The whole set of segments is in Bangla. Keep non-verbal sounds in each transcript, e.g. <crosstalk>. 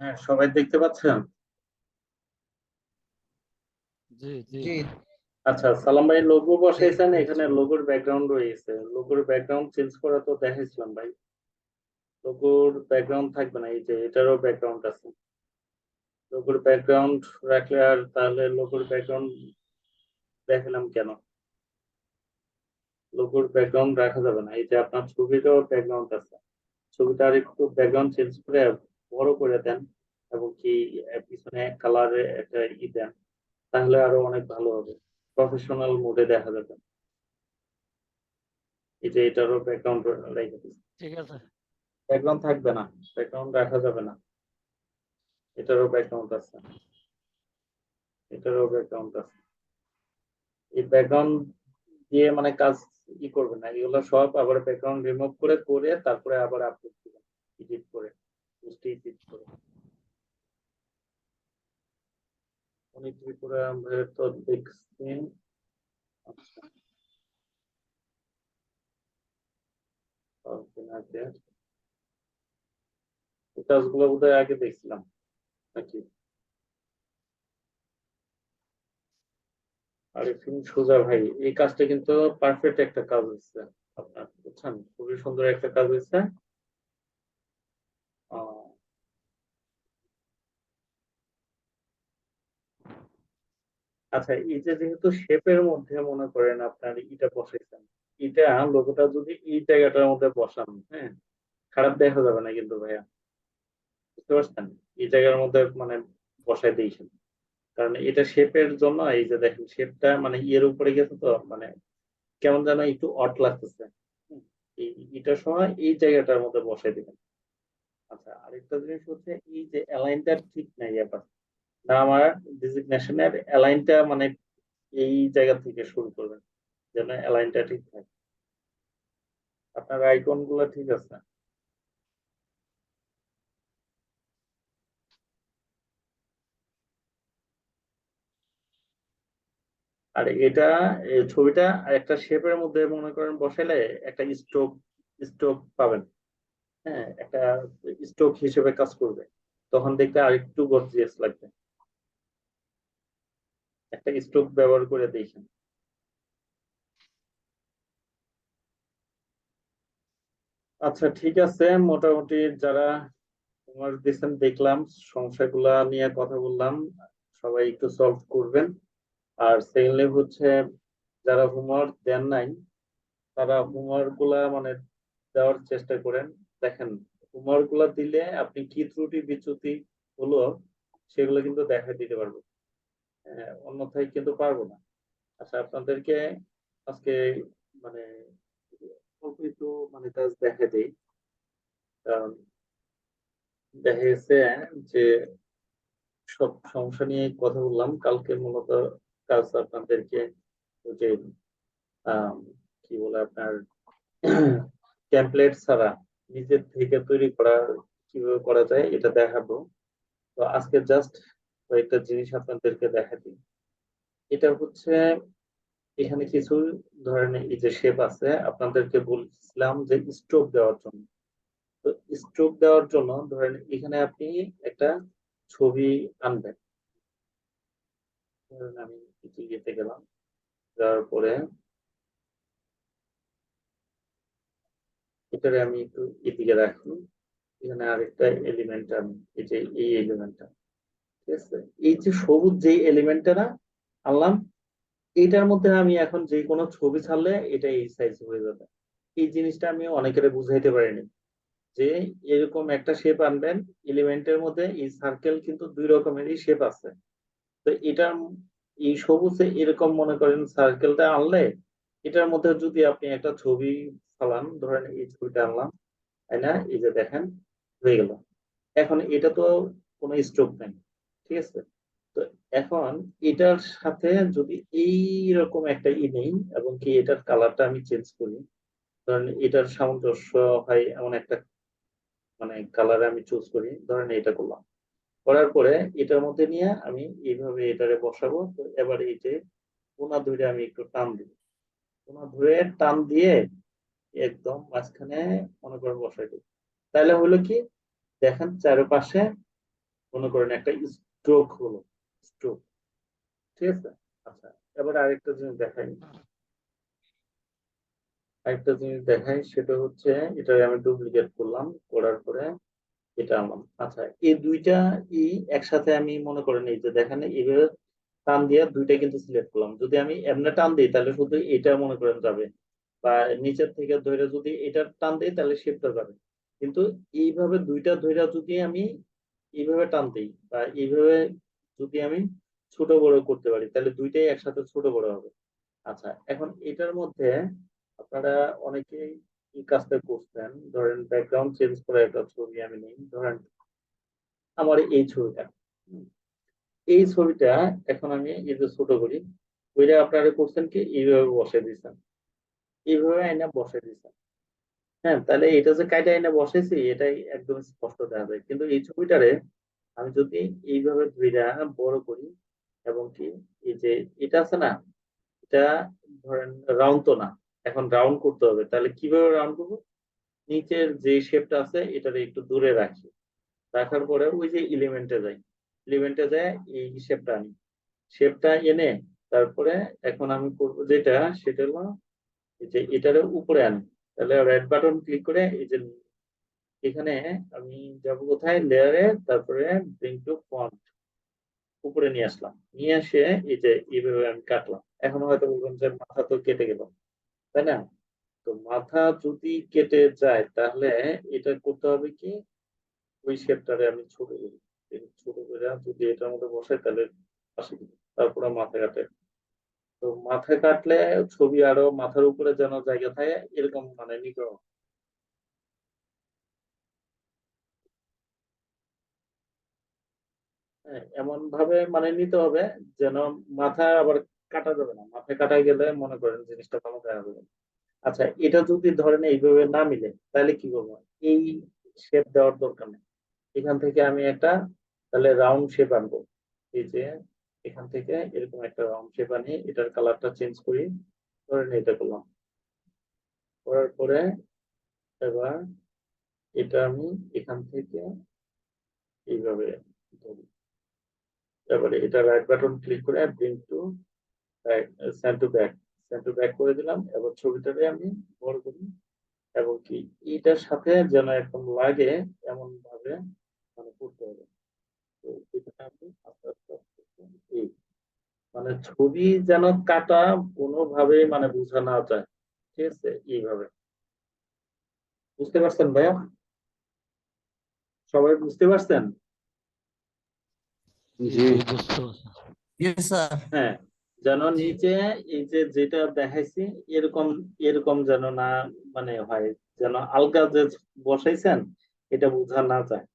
হ্যাঁ সবাই দেখতে পাচ্ছেন? জি জি। জি। আচ্ছা সালাম ভাই লোগো বসাইছেন এখানে লোগোর ব্যাকগ্রাউন্ড রয়েছে। লোগোর ব্যাকগ্রাউন্ড চেঞ্জ করা তো দেখাইছিলাম ভাই। লোগোর ব্যাকগ্রাউন্ড থাকবে না এই যে এটারও ব্যাকগ্রাউন্ড আছে। লোগোর ব্যাকগ্রাউন্ড রাখলে আর তাহলে লোগোর ব্যাকগ্রাউন্ড দেখালাম কেন? লোগোর ব্যাকগ্রাউন্ড রাখা যাবে না এই যে আপনার ছবিটাও ব্যাকগ্রাউন্ড আছে। ছবিটা আর একটু ব্যাকগ্রাউন্ড চেঞ্জ করে বড় করে দেন। কি পিছনে কালারে একটা ই দেন তাহলে আরও অনেক ভালো হবে। প্রফেশনাল মোডে দেখা যাবে। এই যে এটারও ব্যাকগ্রাউন্ড রেখে দিচ্ছি ঠিক আছে। ব্যাকগ্রাউন্ড থাকবে না ব্যাকগ্রাউন্ড রাখা যাবে না। এটারও ব্যাকগ্রাউন্ড আছে। এটারও ব্যাকগ্রাউন্ড আছে। এই ব্যাকগ্রাউন্ড দিয়ে মানে কাজ ই করবে না এগুলো সব আবার ব্যাকগ্রাউন্ড রিমুভ করে করে তারপরে আবার আপলোড দিবেন এডিট করে পোস্টে এডিট করে। উনি ত্রিপুরা তো দেখছেন। আচ্ছা। কাজগুলো বোধহয় আগে দেখছিলাম, নাকি? আরিফিন সুজা ভাই, এই কাজটা কিন্তু পারফেক্ট একটা কাজ হচ্ছে আপনার, বুঝছেন? খুবই সুন্দর একটা কাজ হচ্ছে আচ্ছা এই যে যেহেতু শেপের মধ্যে মনে করেন আপনার ইটা বসাইছেন এটা লোগোটা যদি এই জায়গাটার মধ্যে বসান হ্যাঁ খারাপ দেখা যাবে না কিন্তু ভাইয়া। বুঝতে পারছেন? এই জায়গার মধ্যে মানে বসাই দিয়েছেন। কারণ এটা শেপের জন্য, এই যে দেখেন শেপটা মানে ইয়ের উপরে গেছে তো মানে কেমন যেন একটু অট লাগতেছে। এটার সময় এই জায়গাটার মধ্যে বসাই দিবেন আচ্ছা আরেকটা জিনিস হচ্ছে এই যে অ্যালাইনটা ঠিক নাই ব্যাপার না আমার ডিজিগনেশনের অ্যালাইনটা মানে এই জায়গা থেকে শুরু করবেন, যেন অ্যালাইনটা ঠিক থাকে। আপনার আইকনগুলো ঠিক আছে? আর এটা ছবিটা একটা শেপের মধ্যে মনে করেন বসাইলে একটা স্ট্রোক স্ট্রোক পাবেন। হ্যাঁ একটা স্ট্রোক হিসেবে কাজ করবে। তখন দেখতে আরেকটু গর্জিয়াস লাগবে। একটা স্ট্রোক ব্যবহার করে দেখেন। আচ্ছা ঠিক আছে, মোটামুটি যারা তোমার দিচ্ছেন দেখলাম, সমস্যাগুলা নিয়ে কথা বললাম, সবাই একটু সলভ করবেন। আর সেকেন্ডলি হচ্ছে যারা হোমওয়ার্ক দেন নাই, তারা হোমওয়ার্কগুলা মানে দেওয়ার চেষ্টা করেন। দেখেন হোমওয়ার্কগুলা দিলে আপনি কি ত্রুটি বিচ্যুতি হলো, সেগুলো কিন্তু দেখা দিতে পারব। অন্যথায় কিন্তু পারব না। আচ্ছা আপনাদেরকে আজকে মানে অল্প একটু মানে কাজ দেখা দেই। কারণ দেখা গেছে যে সব সমস্যা নিয়ে কথা বললাম। কালকে মূলত কাজ আপনাদেরকে যে কি বলে আপনার <clears throat> টেমপ্লেট ছাড়া নিজের থেকে তৈরি করা কীভাবে করা যায় এটা দেখাবো। তো আজকে জাস্ট কয়েকটা জিনিস আপনাদেরকে দেখাচ্ছি এটা হচ্ছে এখানে কিছু ধরনের এই যে শেপ আছে, আপনাদেরকে বলছিলাম যে স্ট্রোক দেওয়ার জন্য। তো স্ট্রোক দেওয়ার জন্য ধরেন এখানে আপনি একটা ছবি আনবেন। ধরেন আমি কিছু ইয়েতে গেলাম, যাওয়ার পরে এটারে আমি একটু এদিকে রাখি। এখানে আরেকটা এলিমেন্ট আমি এই যে এই এলিমেন্টটা এই যে সবুজ যে এলিমেন্টটা না, আনলাম, এটার মধ্যে আমি এখন যে কোনো ছবি ছাড়লে এটা এই সাইজ হয়ে যাবে। এই জিনিসটা আমি অনেকের বুঝাইতে পারিনি। যে এরকম একটা শেপ আনবেন এলিমেন্টের মধ্যে এই সার্কেল কিন্তু দুই রকমেরই শেপ আছে। তো এটার এই সবুজে এরকম মনে করেন সার্কেলটা আনলে, এটার মধ্যে যদি আপনি একটা ছবি ফালান, ধরেন এই ছবিটা আনলাম, তাই না? এই যে দেখেন, হয়ে গেল। এখন এটা তো কোনো স্ট্রোক নেই। ঠিক আছে? তো এখন এটার সাথে যদি এই রকম একটা ই নেই এবং কি এটার কালারটা আমি চেঞ্জ করি, ধরেন এটার সামঞ্জস্য হয় এমন একটা মানে কালার আমি চুজ করি, ধরেন এটা করলাম। করার পরে এটার মধ্যে নিয়ে আমি এইভাবে এটারে বসাবো, তো এবার এই যে কোনা ধরে আমি একটু টান দিব। কোনা ধরে টান দিয়ে একদম মাঝখানে মনে করে বসাই দিব। তাহলে হলো কি? দেখেন চারপাশে মনে করেন একটা স্ট্রোক হলো স্ট্রোক ঠিক আছে? আচ্ছা এবার আরেকটা জিনিস দেখাই। আরেকটা জিনিস দেখাই, সেটা হচ্ছে, এটা আমি ডুপ্লিকেট করলাম, করার পরে এটা আনলাম আচ্ছা এই দুইটা ই একসাথে আমি মনে করেন এই যে দেখেন, এইভাবে টান দিয়ে দুইটা কিন্তু সিলেক্ট করলাম। যদি আমি এমনি টান দিই, তাহলে শুধু এটা মনে করেন যাবে। বা নিচের থেকে ধরে যদি এটা টান দিই, তাহলে শেপটা যাবে। কিন্তু এইভাবে দুইটা ধরে যদি আমি এইভাবে টান দিই বা এইভাবে যদি আমি ছোট বড় করতে পারি, তাহলে দুইটাই একসাথে ছোট বড় হবে। আচ্ছা এখন এটার মধ্যে আপনারা অনেকেই এই কাজটা করছেন। ধরেন ব্যাকগ্রাউন্ড চেঞ্জ করে একটা ছবি আমি নিই। ধরেন আমার এই ছবিটা। এই ছবিটা এখন আমি এই যে ছোট করি, ওইটা আপনারা করছেন কি? এইভাবে বসে দিয়েছেন। এইভাবে আইনা বসে দিয়েছেন। হ্যাঁ তাহলে এটা যে কাইটা এনে বসেছি, এটাই একদম স্পষ্ট দেখা যায়। কিন্তু এই ছবিটারে আমি যদি এইভাবে ধুইরা বড় করি এবং কি, এই যে এটা আছে না, এটা ধরেন রাউন্ড তো না, এখন রাউন্ড করতে হবে। তাহলে কীভাবে রাউন্ড করব? নিচের যে শেপটা আছে, এটারে একটু দূরে রাখি। রাখার পরে ওই যে এলিমেন্টে যাই। এলিমেন্টে যায়, এই শেপটা আনি। শেপটা এনে তারপরে এখন আমি করব যেটা, সেটা হলো যে এটারে উপরে আনি। তাহলে রাইট বাটন ক্লিক করে এই যে এখানে আমি যাব কোথায়? লেয়ারে তারপরে ব্রিং টু ফন্ট উপরে নিয়ে আসলাম। নিয়ে এসে এই যে এইভাবে আমি কাটলাম। এখন হয়তো বলবেন যে মাথা তো কেটে গেল, তাই না? তো মাথা যদি কেটে যায়, তাহলে এটা করতে হবে কি? ওই শেপটারে আমি ছোট করি ছোট করে যদি এটার মধ্যে বসাই, তাহলে আসে। তারপরে মাথা কাটে। তো মাথা কাটলে ছবি আরও মাথার উপরে যেন জায়গা থাকে এরকম মানে হবে। হ্যাঁ, এমন ভাবে মানে নিতে হবে যেন মাথা আবার কাটা যাবে না। মাথায় কাটা গেলে মনে করেন জিনিসটা ভালো দেখা যাবে। আচ্ছা এটা যদি ধরেন এইভাবে না মিলে তাহলে কি করব? এই শেপ দেওয়ার দরকার নেই। এখান থেকে আমি একটা তাহলে রাউন্ড শেপ আনব। এই যে এখান থেকে এরকম একটা রাউন্ড শেপ আনি এটার কালারটা চেঞ্জ করি ধরেন এটা করলাম। করার পরে এবার এটা আমি এখান থেকে এইভাবে ধরি। তারপরে এটা রাইট বাটন ক্লিক করে bring to send to back send to back করে দিলাম। এবার ছবিটাকে আমি বড় করি এবং কি এটার সাথে যেন একদম লাগে এমন ভাবে মানে করতে হবে। তো এটা আমি আস্তে আস্তে মানে ছবি যেন কাটা কোনোভাবে মানে বোঝা না যায়। ঠিক আছে? এইভাবে। বুঝতে পারছেন ভাইয়া? সবাই বুঝতে পারছেন. হ্যাঁ যেন নিচে এই যে যেটা দেখাইছি এরকম এরকম যেন না মানে হয় যেন আলগা যে বসাইছেন এটা বোঝা না যায়।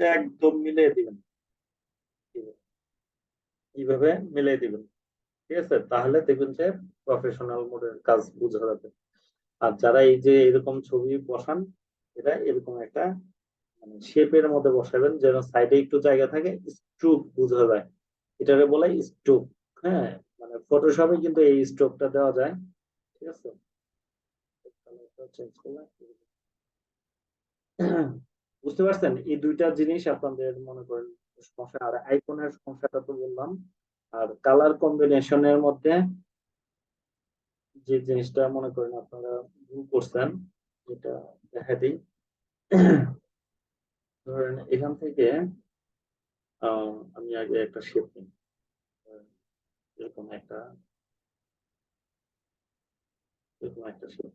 একদম মিলিয়ে দিবেন। এইভাবে মিলিয়ে দিবেন। ঠিক আছে? তাহলে দেখবেন যে প্রফেশনাল মোডের কাজ বোঝা যাবে। আর যারা এই যে এরকম ছবি বসান এটা এরকম একটা মানে শেপের মধ্যে বসাবেন যেন সাইডে একটু জায়গা থাকে স্ট্রোক বোঝা যায়। এটাকে বলে স্ট্রোক হ্যাঁ? মানে ফটোশপে কিন্তু এই স্ট্রোকটা দেওয়া যায়। ঠিক আছে? বুঝতে পারছেন? এই দুইটা জিনিস আপনাদের মনে করেন সমস্যা আর আইকনের সমস্যাটা তো বললাম। আর কালার কম্বিনেশনের মধ্যে যে জিনিসটা মনে করেন আপনারা ভুল করছেন যেটা দেখা দিই। ধরেন এখান থেকে আমি আগে একটা শেপ নিই। এরকম একটা এরকম একটা শেপ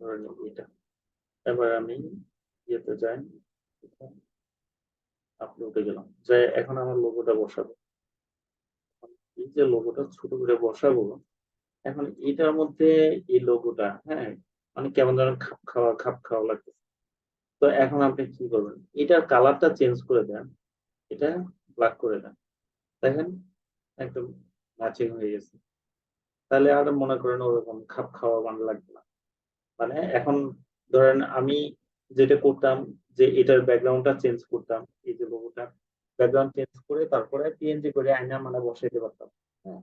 ধরেন এটা এবার আমি ইয়েতে যাই। আপলোডে গেলাম। যে এখন আমার লোগোটা বসাবো। এই যে লোগোটা ছোট করে বসাবো, এখন এটার মধ্যে এই লোগোটা হ্যাঁ মানে কেমন যেন খাপ খাওয়া খাপ খাওয়া লাগতেছে। তো এখন আপনি কি করবেন? এটার কালারটা চেঞ্জ করে দেন। এটা ব্ল্যাক করে দেন। দেখেন, একদম ম্যাচিং হয়ে গেছে। তাহলে আর মনে করেন ওরকম খাপ খাওয়া মানে লাগবে না। মানে এখন ধরেন আমি যেটা করতাম যে এটার ব্যাকগ্রাউন্ডটা চেঞ্জ করতাম, এই যে লোগোটা ব্যাকগ্রাউন্ড চেঞ্জ করে তারপরে পিএনজি করে আয়না মানে বসাইতে পারতাম হ্যাঁ।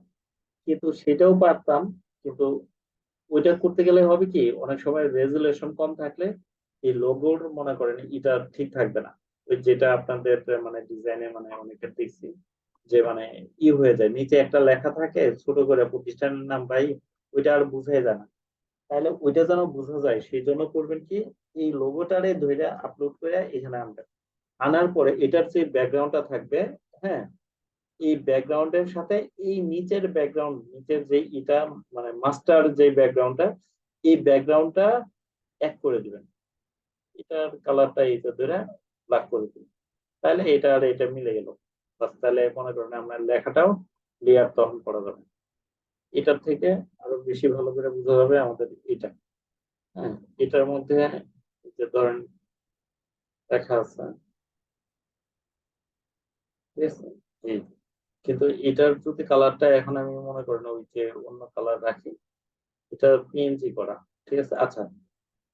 কিন্তু সেটাও পারতাম, কিন্তু ওইটা করতে গেলে হবে কি, অনেক সময় রেজুলেশন কম থাকলে এই লোগোর মনে করেন এটা ঠিক থাকবে না। ওই যেটা আপনাদের মানে ডিজাইনে মানে অনেকে দেখছি, যে মানে ই হয়ে যায়, নিচে একটা লেখা থাকে, ছোট করে প্রতিষ্ঠানের নাম ভাই ওইটা আর বুঝাই যায় না। তাহলে ওইটা যেন বোঝা যায়, সেই জন্য করবেন কি এই লোগোটারে ধরে আপলোড করে এখানে আনবেন আনার পরে এটার যে ব্যাকগ্রাউন্ডটা থাকবে হ্যাঁ এই ব্যাকগ্রাউন্ডের সাথে এই নিচের ব্যাকগ্রাউন্ড নিচের যে এটা মানে মাস্টার যে ব্যাকগ্রাউন্ডটা এই ব্যাকগ্রাউন্ডটা এক করে দিবেন। এটার কালারটা এটা ধরে ব্ল্যাক করে দিবেন। তাহলে এটা আর এটা মিলে গেল। বাস তাহলে মনে করেন আপনার লেখাটাও ক্লিয়ার তখন করা যাবে। এটার থেকে আরও বেশি ভালো করে বোঝা যাবে আমাদের এটা। হ্যাঁ এটার মধ্যে যে ধরেন লেখা আছে। ঠিক আছে? কিন্তু এটার যদি কালারটা এখন আমি মনে করি না, ওই যে অন্য কালার রাখি। এটা পিএনজি করা, ঠিক আছে? আচ্ছা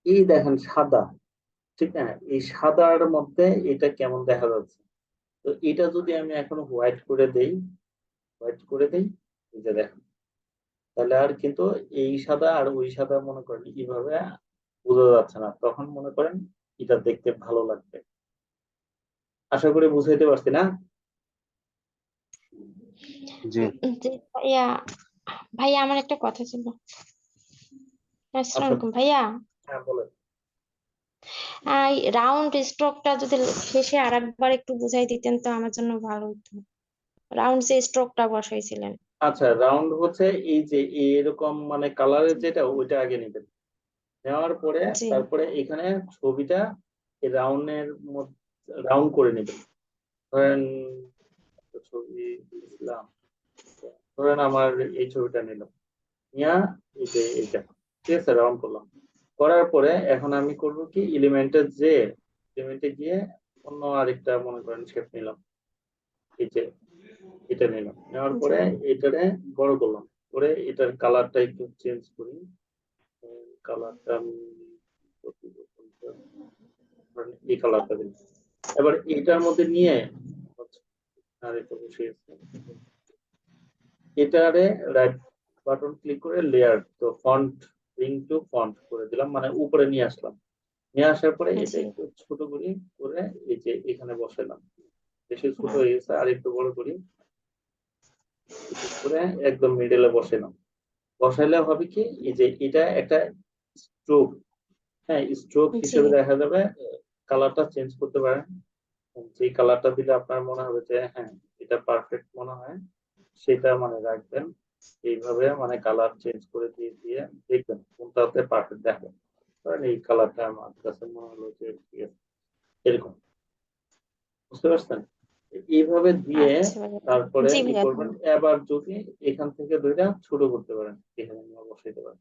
এই দেখেন সাদা, ঠিক না? এই সাদার মধ্যে এটা কেমন দেখা যাচ্ছে? তো এটা যদি আমি এখন হোয়াইট করে দেই হোয়াইট করে দেই, এই যে দেখেন। তাহলে আর কিন্তু এই সাদা আর ওই সাদা মনে করেন এইভাবে বোঝা যাচ্ছে না। তখন মনে করেন এটা দেখতে ভালো লাগবে। আশা করি বুঝাইতে পারছি না? জি। জি ভাইয়া ভাইয়া আমার একটা কথা ছিল। আসসালামু ভাইয়া। হ্যাঁ বলেন। রাউন্ড স্ট্রোকটা যদি শেষে আরেকবার একটু বুঝাই দিতেন তো আমার জন্য ভালো হতো। রাউন্ড যে স্ট্রোকটা বসাইছিলেন। আচ্ছা রাউন্ড হচ্ছে এই যে এরকম মানে কালারের যেটা ওইটা আগে নেবেন নেওয়ার পরে তারপরে এখানে ছবিটা রাউন্ডের রাউন্ড করে নেবেন ধরেন ছবি দিলাম। ধরেন আমার এই ছবিটা নিলাম। নিয়া এই যে এইটা। ঠিক আছে রাউন্ড করলাম। করার পরে এখন আমি করব কি এলিমেন্টের যে এলিমেন্টে গিয়ে অন্য আরেকটা মনে করেন শেপ নিলাম। এই যে এটা নিলাম। নেওয়ার পরে এটারে বড় করলাম। করে এটার কালারটা একটু চেঞ্জ করি। কালারটা আমি এই কালারটা দিই এবার এটার মধ্যে নিয়ে আর এটা এটারে রাইট বাটন ক্লিক করে লেয়ার তো ফন্ট রিং টু ফন্ট করে দিলাম মানে উপরে নিয়ে আসলাম। নিয়ে আসার পরে এটা জি। একটু ছোট করি করে এই যে এখানে বসালাম। বেশি ছোট হয়ে গেছে আর একটু বড় করি। করে একদম মিডলে বসালাম। বসাইলে হবে কি এই যে এটা একটা স্ট্রোক হ্যাঁ স্ট্রোক হিসেবে দেখা যাবে কালারটা চেঞ্জ করতে পারেন। যে কালারটা দিলে আপনার মনে হবে যে হ্যাঁ এটা পারফেক্ট মনে হয় সেটা মানে রাখবেন। এইভাবে মানে কালার চেঞ্জ করে দিয়ে দিয়ে দেখবেন কোনটাতে পারফেক্ট দেখবেন ধরেন এই কালারটা আমার কাছে মনে হলো যে ঠিক আছে এরকম। বুঝতে পারছেন? এইভাবে দিয়ে আচ্ছা তারপরে কি করবেন? এবার যদি এখান থেকে দুইটা ছোট করতে পারেন এখানে বসাইতে পারেন।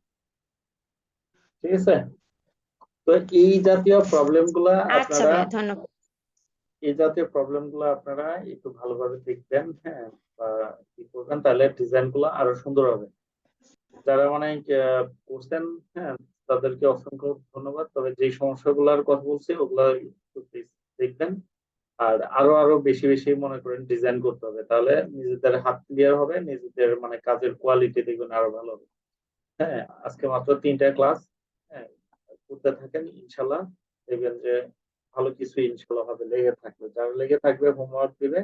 ঠিক আছে? তো এই জাতীয় প্রবলেমগুলা আচ্ছা আপনারা ধন্যবাদ। এই জাতীয় প্রবলেমগুলো আপনারা একটু ভালোভাবে দেখবেন হ্যাঁ বা কি করবেন তাহলে ডিজাইনগুলো আরও সুন্দর হবে। যারা মানে করছেন হ্যাঁ তাদেরকে অসংখ্য ধন্যবাদ। তবে যে সমস্যাগুলোর কথা বলছি ওগুলা একটু দেখবেন। আর আরও আরও বেশি বেশি মনে করেন ডিজাইন করতে হবে। তাহলে নিজেদের হাত ক্লিয়ার হবে নিজেদের মানে কাজের কোয়ালিটি দেখবেন আরও ভালো হবে। হ্যাঁ আজকে মাত্র তিনটা ক্লাস হ্যাঁ করতে থাকেন ইনশাল্লাহ। দেখবেন যে ভালো কিছু ইনশাল্লাহ হবে লেগে থাকবে। যারা লেগে থাকবে হোমওয়ার্ক দিবে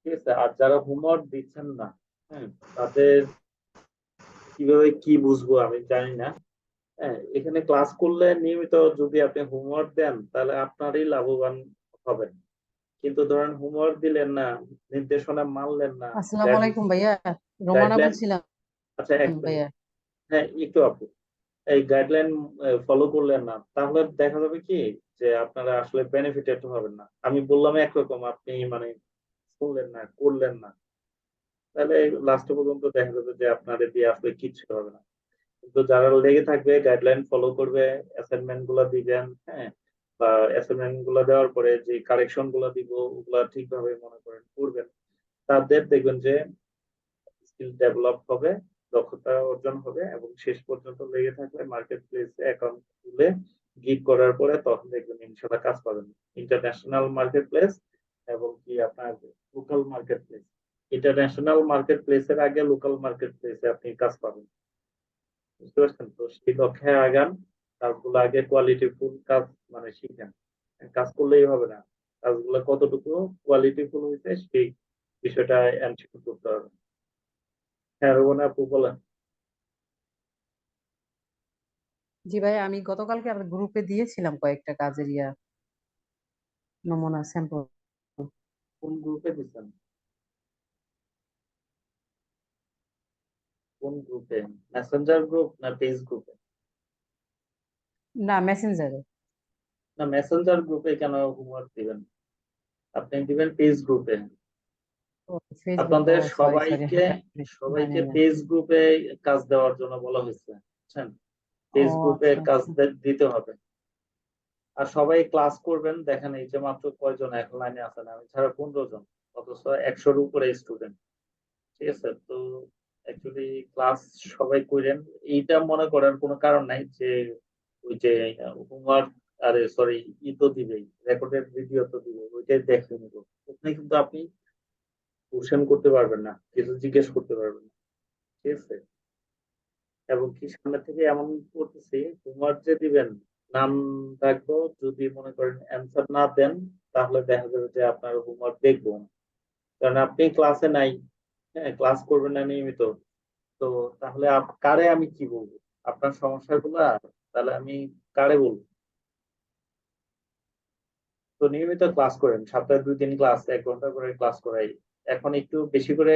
ঠিক আছে? আর যারা হোমওয়ার্ক দিচ্ছেন না হ্যাঁ তাদের কীভাবে কি বুঝব আমি জানি না। হ্যাঁ এখানে ক্লাস করলে নিয়মিত যদি আপনি হোমওয়ার্ক দেন তাহলে আপনারই লাভবান হবেন। কিন্তু ধরেন হোমওয়ার্ক দিলেন না নির্দেশনা মানলেন না আসসালামু আলাইকুম ভাইয়া। রোমানা বলছিলাম। আচ্ছা ভাইয়া। হ্যাঁ একটু আপু। এই গাইডলাইন ফলো করলেন না, তাহলে দেখা যাবে কি যে আপনারা আসলে বেনিফিটেড হবেন না। আমি বললাম একরকম, আপনি মানে শুনলেন না, করলেন না। তাহলে লাস্ট পর্যন্ত দেখা যাবে যে আপনাদের দিয়ে আসলে কিচ্ছু হবে না। কিন্তু যারা লেগে থাকবে গাইডলাইন ফলো করবে অ্যাসাইনমেন্টগুলা দিবেন হ্যাঁ বা অ্যাসাইনমেন্টগুলা দেওয়ার পরে যে কারেকশনগুলা দিব, ওগুলা ঠিকভাবে মনে করেন করবেন, তাদের দেখবেন যে স্কিল ডেভেলপ হবে। দক্ষতা অর্জন হবে এবং শেষ পর্যন্ত লেগে থাকলে মার্কেট প্লেস অ্যাকাউন্ট খুলে গিগ করার পরে তখন দেখবেন ইনশাল্লাহ কাজ পাবেন। ইন্টারন্যাশনাল মার্কেট প্লেস এবং কি আপনার local market place international market প্লেসের আগে লোকাল মার্কেট প্লেসে আপনি কাজ পাবেন। বুঝতে পারছেন? তো সেই লক্ষ্যে আগান, কাজগুলো আগে কোয়ালিটি ফুল কাজ মানে শিখেন। কাজ করলেই হবে না। কাজগুলো কতটুকু কোয়ালিটি ফুল হয়েছে সেই বিষয়টা এনশিওর করতে হবে। হ্যাঁ রোবনা আপু বলেন। জি ভাই আমি গতকালকে আপনার গ্রুপে দিয়েছিলাম কয়েকটা কাজের ইয়া নমুনা স্যাম্পল কোন গ্রুপে দিচ্ছেন কোন গ্রুপে মেসেঞ্জার গ্রুপ না পেজ গ্রুপে না মেসেঞ্জারে না মেসেঞ্জার গ্রুপে কেন হোমওয়ার্ক দিবেন? আপনি দিবেন পেজ গ্রুপে আপনাদের সরি সরি সবাইকে সবাইকে পেজ গ্রুপে কাজ দেওয়ার জন্য বলা হয়েছে বুঝছেন? পেজ গ্রুপে আচ্ছা, কাজ আচ্ছা। দিতে হবে। আর সবাই ক্লাস করবেন দেখেন এই যে মাত্র কয়জন এখন লাইনে আছেন আমি ছাড়া পনেরো জন অথচ একশোর উপরে স্টুডেন্ট ঠিক আছে? তো অ্যাকচুয়ালি ক্লাস সবাই করেন। এইটা মনে করার কোনো কারণ নাই যে ওই যে হোমওয়ার্ক আরে সরি ই তো দিবেই রেকর্ডেড ভিডিও তো দিবে ওইটাই দেখে নিব। ওখানে কিন্তু আপনি কোশ্চেন করতে পারবেন না, কিছু জিজ্ঞেস করতে পারবেন না। ঠিক আছে? এবং কি সামনে থেকে এমন করতেছি হোমওয়ার্ক যে দিবেন নাম রাখব, যদি মনে করেন অ্যান্সার না দেন, তাহলে দেখা যাবে যে আপনার হোমওয়ার্ক দেখব। কারণ আপনি ক্লাসে নাই হ্যাঁ ক্লাস করবেন না নিয়মিত। তো তাহলে কারে আমি কি বলব? আপনার সমস্যাগুলা তাহলে আমি কারে বলব? তো নিয়মিত ক্লাস করেন, সপ্তাহে দুই দিন ক্লাস এক ঘণ্টা করে ক্লাস করাই। এখন একটু বেশি করে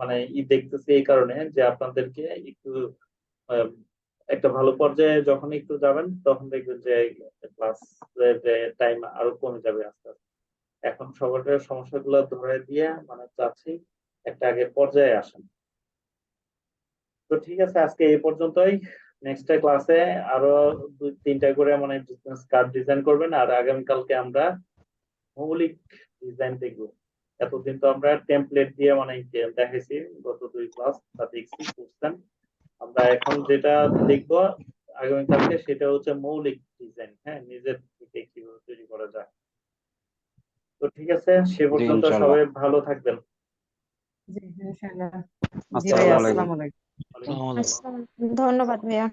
মানে ই দেখতেছি এই কারণে যে আপনাদেরকে একটু একটা ভালো পর্যায়ে যখন একটু যাবেন তখন দেখবেন যে ক্লাস যে টাইম আরও কমে যাবে আস্তে আস্তে। এখন সবার সমস্যাগুলো ধরে দিয়ে মানে চাচ্ছি একটা আগে পর্যায়ে আসেন। তো ঠিক আছে, আজকে এই পর্যন্তই। নেক্সট ক্লাসে আরও দুই, তিনটা করে মানে বিজনেস কার্ড ডিজাইন করবেন আর আগামীকালকে আমরা মৌলিক ডিজাইন দেখব। এতদিন তো আমরা টেমপ্লেট দিয়ে মানে দেখেছি গত দুই ক্লাস তা দেখছি বুঝছেন আমরা এখন যেটা দেখব আগামীকালকে সেটা হচ্ছে মৌলিক ডিজাইন হ্যাঁ নিজের থেকে কীভাবে তৈরি করা যায়। তো ঠিক আছে সে পর্যন্ত সবাই ভালো থাকবেন। জি ইনশাআল্লাহ জি আসসালামু আলাইকুম। আসসালামু আলাইকুম। ওয়ালাইকুম আসসালামু আলাইকুম। আসসালাম। ধন্যবাদ ভাইয়া।